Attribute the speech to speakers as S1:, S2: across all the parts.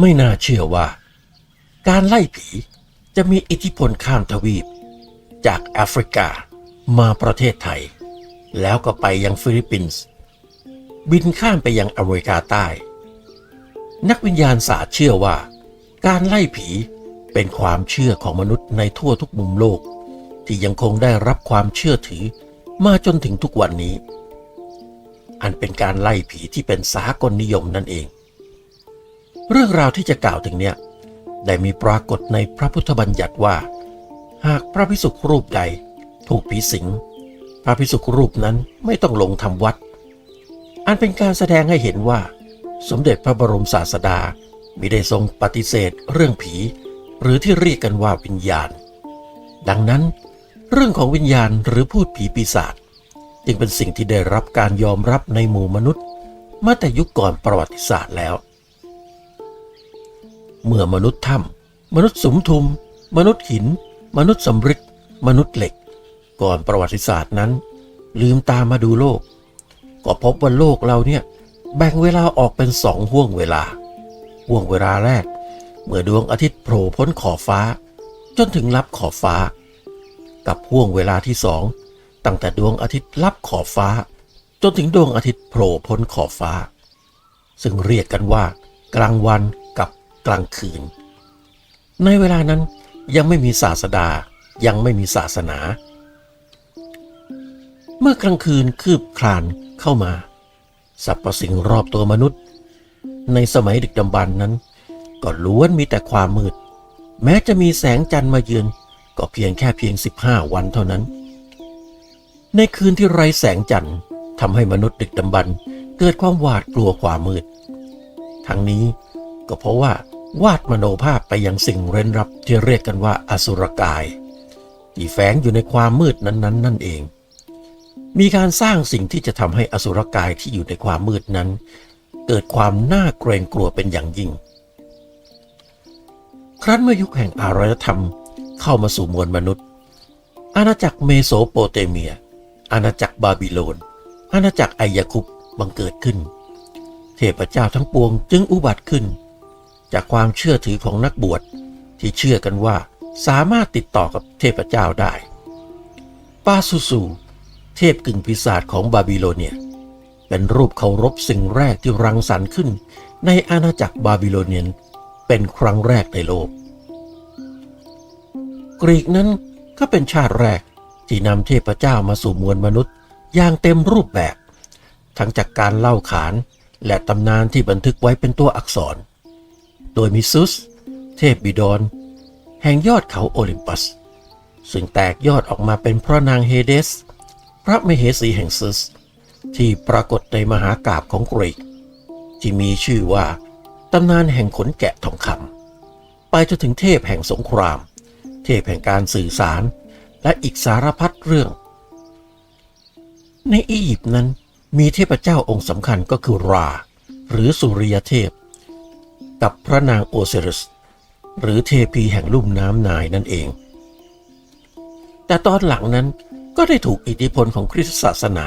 S1: ไม่น่าเชื่อว่า การไล่ผีจะมีอิทธิพลข้ามทวีป จากแอฟริกามาประเทศไทย แล้วก็ไปยังฟิลิปปินส์ บินข้ามไปยังอเมริกาใต้ นักวิญญาณศาสตร์เชื่อว่า การไล่ผีเป็นความเชื่อของมนุษย์ในทั่วทุกมุมโลก ที่ยังคงได้รับความเชื่อถือมาจนถึงทุกวันนี้ อันเป็นการไล่ผีที่เป็นสากลนิยมนั่นเอง เรื่องราวที่จะกล่าวถึงเนี่ยได้มีปรากฏในพระพุทธบัญญัติว่า หากพระพิสุรูปใดถูกผีสิง พระพิสุรูปนั้นไม่ต้องลงทำวัด อันเป็นการแสดงให้เห็นว่า สมเด็จพระบรมศาสดามิได้ทรงปฏิเสธเรื่องผี หรือที่เรียกกันว่าวิญญาณ ดังนั้น เรื่องของวิญญาณหรือพูดผีปีศาจจึงเป็นสิ่งที่ได้รับการยอมรับในหมู่มนุษย์มาแต่ยุคก่อนประวัติศาสตร์แล้ว เมื่อมนุษย์ถ้ำมนุษย์สุมทุม มนุษย์หิน มนุษย์สำริดมนุษย์เหล็ก ก่อนประวัติศาสตร์นั้น ลืมตามาดูโลก ก็พบว่าโลกเราเนี่ยแบ่งเวลาออกเป็นสองห่วงเวลา ห่วงเวลาแรก เมื่อดวงอาทิตย์โผล่พ้นขอบฟ้า จนถึงลับขอบฟ้า กับห่วงเวลาที่สองตั้งแต่ดวงอาทิตย์ลับขอบฟ้า จนถึงดวงอาทิตย์โผล่พ้นขอบฟ้า ซึ่งเรียกกันว่ากลางวัน กลางคืน ในเวลานั้นยังไม่มีศาสดายังไม่มีศาสนา เมื่อกลางคืนคืบคลานเข้ามาสรรพสิ่งรอบตัวมนุษย์ ในสมัยดึกดำบรรพ์นั้น ก็ล้วนมีแต่ความมืด แม้จะมีแสงจันทร์มาเยือนก็เพียงแค่เพียง 15 วันเท่านั้น ในคืนที่ไร้แสงจันทร์ทำให้มนุษย์ดึกดำบรรเกิดความหวาดกลัวความมืด ทั้งนี้ก็เพราะว่า วาดมโนภาพไปยังสิ่งเร้นลับที่เรียกกันว่าอสุรกาย ที่แฝงอยู่ในความมืดนั้นๆนั่นเอง มีการสร้างสิ่งที่จะทำให้อสุรกายที่อยู่ในความมืดนั้น เกิดความน่าเกรงกลัวเป็นอย่างยิ่ง ครั้นเมื่อยุคแห่งอารยธรรมเข้ามาสู่มวลมนุษย์ อาณาจักรเมโสโปเตเมีย อาณาจักรบาบิโลน อาณาจักรไอยาคุปบังเกิดขึ้น เทพเจ้าทั้งปวงจึงอุบัติขึ้น จากความเชื่อถือของนักบวชที่เชื่อกันว่าสามารถติดต่อกับเทพเจ้าได้ ปาซูซูเทพกึ่งปีศาจของบาบิโลเนีย เป็นรูปเคารพสิ่งแรกที่รังสรรค์ขึ้นในอาณาจักรบาบิโลเนียนเป็นครั้งแรกในโลก กรีกนั้นก็เป็นชาติแรกที่นำเทพเจ้ามาสู่มวลมนุษย์อย่างเต็มรูปแบบ ทั้งจากการเล่าขานและตำนานที่บันทึกไว้เป็นตัวอักษร โดยมีซุส เทพบิดอน แห่งยอดเขาโอลิมปัส ซึ่งแตกยอดออกมาเป็นพระนางเฮเดส พระมเหสีแห่งซุส ที่ปรากฏในมหากาบของกรีก ที่มีชื่อว่าตำนานแห่งขนแกะทองคำไปจนถึงเทพแห่งสงคราม เทพแห่งการสื่อสาร และอีกสารพัดเรื่อง ในอียิปต์นั้นมีเทพเจ้าองค์สำคัญก็คือรา หรือสุริยเทพ กับพระนางโอเซรัสหรือเทพีแห่งลุ่มน้ำนายนั่นเอง แต่ตอนหลังนั้นก็ได้ถูกอิทธิพลของคริสตศาสนา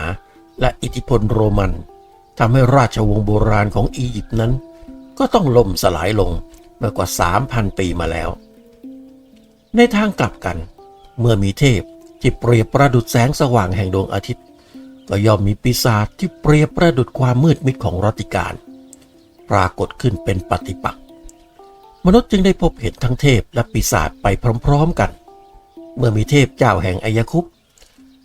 S1: และอิทธิพลโรมันทำให้ราชวงศ์โบราณของอียิปต์นั้น ก็ต้องล่มสลายลงเมื่อกว่า 3,000 ปีมาแล้ว ในทางกลับกัน เมื่อมีเทพที่เปรียบประดุจแสงสว่างแห่งดวงอาทิตย์ ก็ย่อมมีปีศาจที่เปรียบประดุจความมืดมิดของรัติการ ปรากฏขึ้นเป็นปฏิปักษ์มนุษย์จึงได้พบเห็นทั้งเทพและปีศาจไปพร้อมๆกัน เมื่อมีเทพเจ้าแห่งอายคุป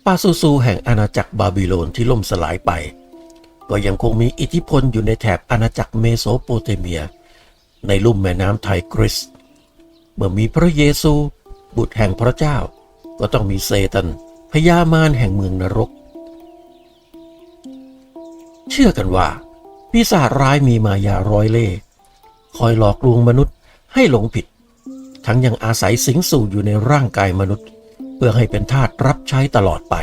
S1: ปาซูซูแห่งอาณาจักรบาบิโลนที่ล่มสลายไป ก็ยังคงมีอิทธิพลอยู่ในแถบอาณาจักรเมโสโปเตเมีย ในลุ่มแม่น้ำไทกริส เมื่อมีพระเยซู บุตรแห่งพระเจ้า ก็ต้องมีเซตันพญามารแห่งเมืองนรก เชื่อกันว่า ปีศาจร้ายมีมายาร้อยเล่คอยหลอกลวงมนุษย์ให้หลงผิด ทั้งยังอาศัยสิงสู่อยู่ในร่างกายมนุษย์ เพื่อให้เป็นทาสรับใช้ตลอดไป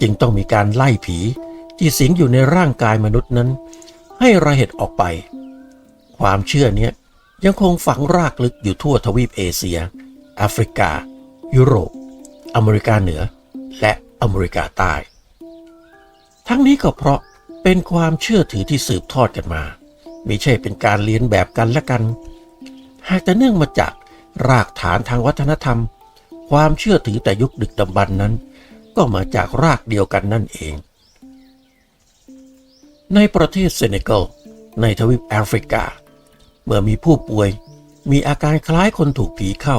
S1: จึงต้องมีการไล่ผีที่สิงอยู่ในร่างกายมนุษย์นั้น ให้ระเหตุออกไป ความเชื่อเนี้ยยังคงฝังรากลึกอยู่ทั่วทวีปเอเชียแอฟริกา ยุโรป อเมริกาเหนือ และอเมริกาใต้ ทั้งนี้ก็เพราะ เป็นความเชื่อถือที่สืบทอดกันมาไม่ใช่เป็นการเลียนแบบกันและกัน หากแต่เนื่องมาจากรากฐานทางวัฒนธรรม ความเชื่อถือแต่ยุคดึกดำบรรพ์นั้น ก็มาจากรากเดียวกันนั่นเอง ในประเทศเซเนกัลในทวีปแอฟริกา เมื่อมีผู้ป่วยมีอาการคล้ายคนถูกผีเข้า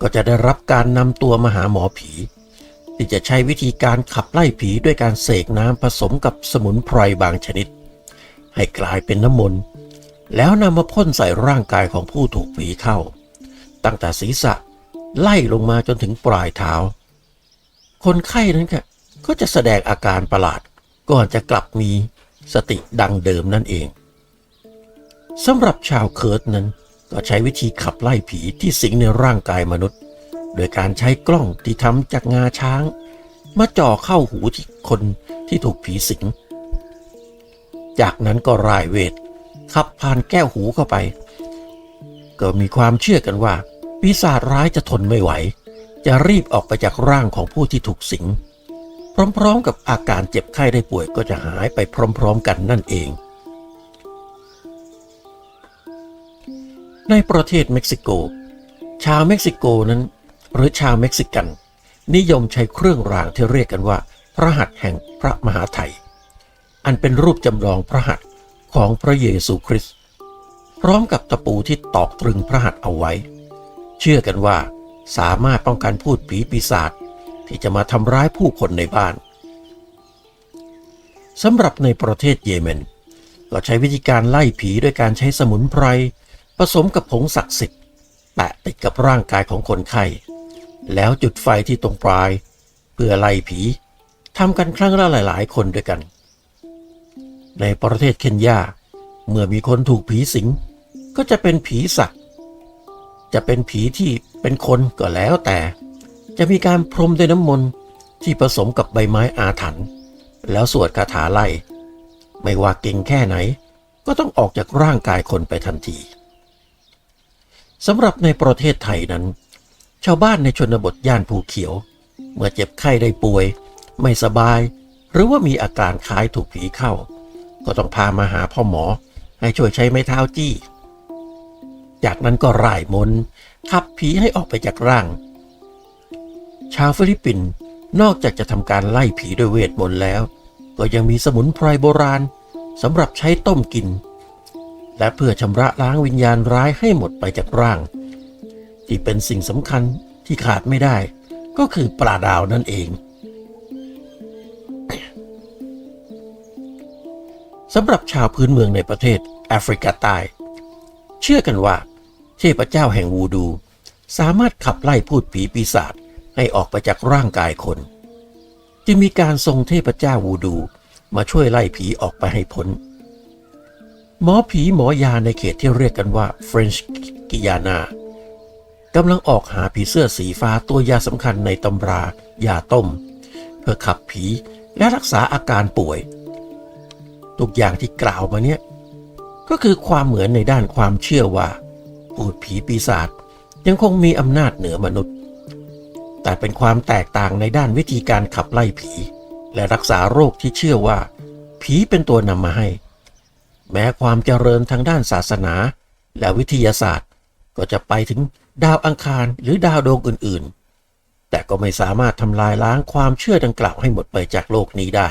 S1: ก็จะได้รับการนำตัวมาหาหมอผี ที่จะใช้วิธีการขับไล่ผีด้วยการเสกน้ำผสมกับสมุนไพรบางชนิด ให้กลายเป็นน้ำมนต์แล้วนำมาพ่นใส่ร่างกายของผู้ถูกผีเข้า ตั้งแต่ศีรษะไล่ลงมาจนถึงปลายเท้า คนไข้นั้นก็ก็จะแสดงอาการประหลาดก่อนจะกลับมีสติดังเดิมนั่นเองสำหรับชาวเคิร์ตนั้นก็ใช้วิธีขับไล่ผีที่สิงในร่างกายมนุษย์ โดยการใช้กล้องที่ทำจากงาช้าง มาจ่อเข้าหูที่คนที่ถูกผีสิง จากนั้นก็รายเวทขับผ่านแก้วหูเข้าไป ก็มีความเชื่อกันว่า ปีศาจร้ายจะทนไม่ไหว จะรีบออกไปจากร่างของผู้ที่ถูกสิง พร้อมๆกับอาการเจ็บไข้ได้ป่วยก็จะหายไปพร้อม ๆ กันนั่นเอง ในประเทศเม็กซิโก ชาวเม็กซิโกนั้น หรือชาวเม็กซิกัน นิยมใช้เครื่องรางที่เรียกกันว่า พระหัตถ์แห่งพระมหาไทย อันเป็นรูปจำลองพระหัตถ์ของพระเยซูคริสต์พร้อมกับตะปูที่ตอกตรึงพระหัตถ์เอาไว้ เชื่อกันว่าสามารถป้องกันพูดผีปีศาจที่จะมาทำร้ายผู้คนในบ้านสำหรับในประเทศเยเมนก็ใช้วิธีการไล่ผีด้วยการใช้สมุนไพรผสมกับผงศักดิ์สิทธิ์แปะติดกับร่างกายของคนไข้ แล้วจุดไฟที่ตรงปลาย เพื่อไล่ผีทำกันครั้งละหลาย ๆ คนด้วยกัน ในประเทศเคนยา เมื่อมีคนถูกผีสิง ก็จะเป็นผีสัตว์จะเป็นผีที่เป็นคนก็แล้วแต่ จะมีการพรมด้วยน้ำมนต์ที่ผสมกับใบไม้อาถรรพ์แล้วสวดคาถาไล่ ไม่ว่าเก่งแค่ไหน ก็ต้องออกจากร่างกายคนไปทันทีสำหรับในประเทศไทยนั้น ชาวบ้านในชนบทย่านภูเขียว เมื่อเจ็บไข้ได้ป่วย ไม่สบาย หรือว่ามีอาการคล้ายถูกผีเข้า ก็ต้องพามาหาพ่อหมอ ให้ช่วยใช้ไม้เท้าจี้ จากนั้นก็ร่ายมนขับผีให้ออกไปจากร่าง ชาวฟิลิปปินส์นอกจากจะทำการไล่ผีด้วยเวทมนต์แล้ว ก็ยังมีสมุนไพรโบราณสำหรับใช้ต้มกิน และเพื่อชำระล้างวิญญาณร้ายให้หมดไปจากร่าง ที่เป็นสิ่งสำคัญที่ขาดไม่ได้ ก็คือปลาดาวนั่นเองสำหรับชาวพื้นเมืองในประเทศแอฟริกาใต้ เชื่อกันว่า เทพเจ้าแห่งวูดู สามารถขับไล่พูดผีปีศาจให้ออกไปจากร่างกายคน จึงมีการทรงเทพเจ้าวูดูมาช่วยไล่ผีออกไปให้พ้น หมอผีหมอยาในเขตที่เรียกกันว่า French Guiana กำลังออกหาผีเสื้อสีฟ้าตัวยาสำคัญในตำรายาต้ม เพื่อขับผีและรักษาอาการป่วย ทุกอย่างที่กล่าวมาเนี่ยก็คือความเหมือนในด้านความเชื่อว่าพูดผีปีศาจยังคงมีอำนาจเหนือมนุษย์ แต่เป็นความแตกต่างในด้านวิธีการขับไล่ผี และรักษาโรคที่เชื่อว่า ผีเป็นตัวนำมาให้ แม้ความเจริญทางด้านศาสนา และวิทยาศาสตร์ก็จะไปถึง ดาวอังคารหรือดาวดวงอื่นๆ แต่ก็ไม่สามารถทำลายล้างความเชื่อดังกล่าวให้หมดไปจากโลกนี้ได้